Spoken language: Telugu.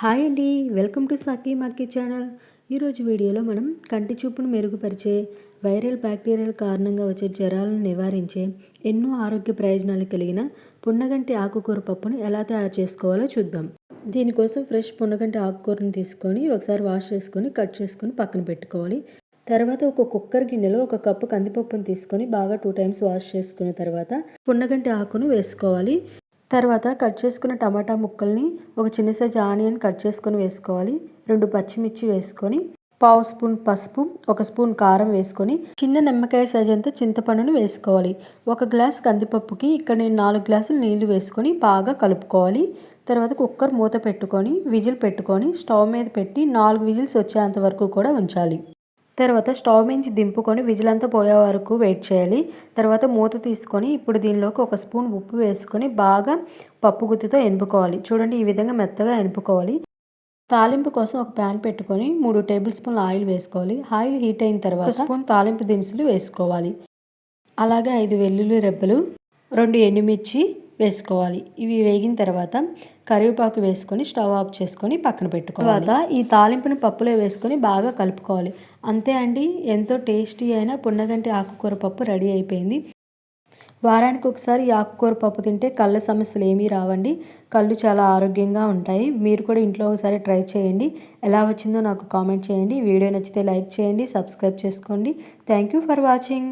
హాయ్ అండి. వెల్కమ్ టు సాకి మాకి ఛానల్. ఈరోజు వీడియోలో మనం కంటి చూపును మెరుగుపరిచే వైరల్ బ్యాక్టీరియల్ కారణంగా వచ్చే జ్వరాలను నివారించే ఎన్నో ఆరోగ్య ప్రయోజనాలు కలిగిన పున్నగంటి ఆకుకూర పప్పును ఎలా తయారు చేసుకోవాలో చూద్దాం. దీనికోసం ఫ్రెష్ పున్నగంటి ఆకుకూరను తీసుకొని ఒకసారి వాష్ చేసుకొని కట్ చేసుకొని పక్కన పెట్టుకోవాలి. తర్వాత ఒక కుక్కర్ గిన్నెలో ఒక కప్పు కందిపప్పును తీసుకొని బాగా టూ టైమ్స్ వాష్ చేసుకున్న తర్వాత పున్నగంటి ఆకును వేసుకోవాలి. తర్వాత కట్ చేసుకున్న టమాటా ముక్కల్ని ఒక చిన్న సైజు ఆనియన్ కట్ చేసుకొని వేసుకోవాలి. రెండు పచ్చిమిర్చి వేసుకొని పావు స్పూన్ పసుపు ఒక స్పూన్ కారం వేసుకొని చిన్న నిమ్మకాయ సైజ్ అంతా చింతపండును వేసుకోవాలి. ఒక గ్లాస్ కందిపప్పుకి ఇక్కడ నేను నాలుగు గ్లాసులు నీళ్ళు వేసుకొని బాగా కలుపుకోవాలి. తర్వాత కుక్కర్ మూత పెట్టుకొని విజిల్ పెట్టుకొని స్టవ్ మీద పెట్టి నాలుగు విజిల్స్ వచ్చేంత వరకు కూడా ఉంచాలి. తర్వాత స్టవ్ మించి దింపుకొని విజిలంతా పోయే వరకు వెయిట్ చేయాలి. తర్వాత మూత తీసుకొని ఇప్పుడు దీనిలోకి ఒక స్పూన్ ఉప్పు వేసుకొని బాగా పప్పు గుత్తితో ఎనుపుకోవాలి చూడండి ఈ విధంగా మెత్తగా ఎనుపుకోవాలి తాలింపు కోసం ఒక ప్యాన్ పెట్టుకొని మూడు టేబుల్ స్పూన్ల ఆయిల్ వేసుకోవాలి. ఆయిల్ హీట్ అయిన తర్వాత స్పూన్ తాలింపు దినుసులు వేసుకోవాలి. అలాగే ఐదు వెల్లుల్లి రెబ్బలు రెండు ఎండుమిర్చి వేసుకోవాలి. ఇవి వేగిన తర్వాత కరివేపాకు వేసుకొని స్టవ్ ఆఫ్ చేసుకొని పక్కన పెట్టుకోవాలి. తర్వాత ఈ తాలింపుని పప్పులో వేసుకొని బాగా కలుపుకోవాలి. అంతే అండి. ఎంతో టేస్టీ అయిన పున్నగంటి ఆకుకూర పప్పు రెడీ అయిపోయింది. వారానికి ఒకసారి ఈ ఆకుకూర పప్పు తింటే కళ్ళ సమస్యలు ఏమీ రావండి. కళ్ళు చాలా ఆరోగ్యంగా ఉంటాయి. మీరు కూడా ఇంట్లో ఒకసారి ట్రై చేయండి. ఎలా వచ్చిందో నాకు కామెంట్ చేయండి. వీడియో నచ్చితే లైక్ చేయండి సబ్స్క్రైబ్ చేసుకోండి. Thank you for watching.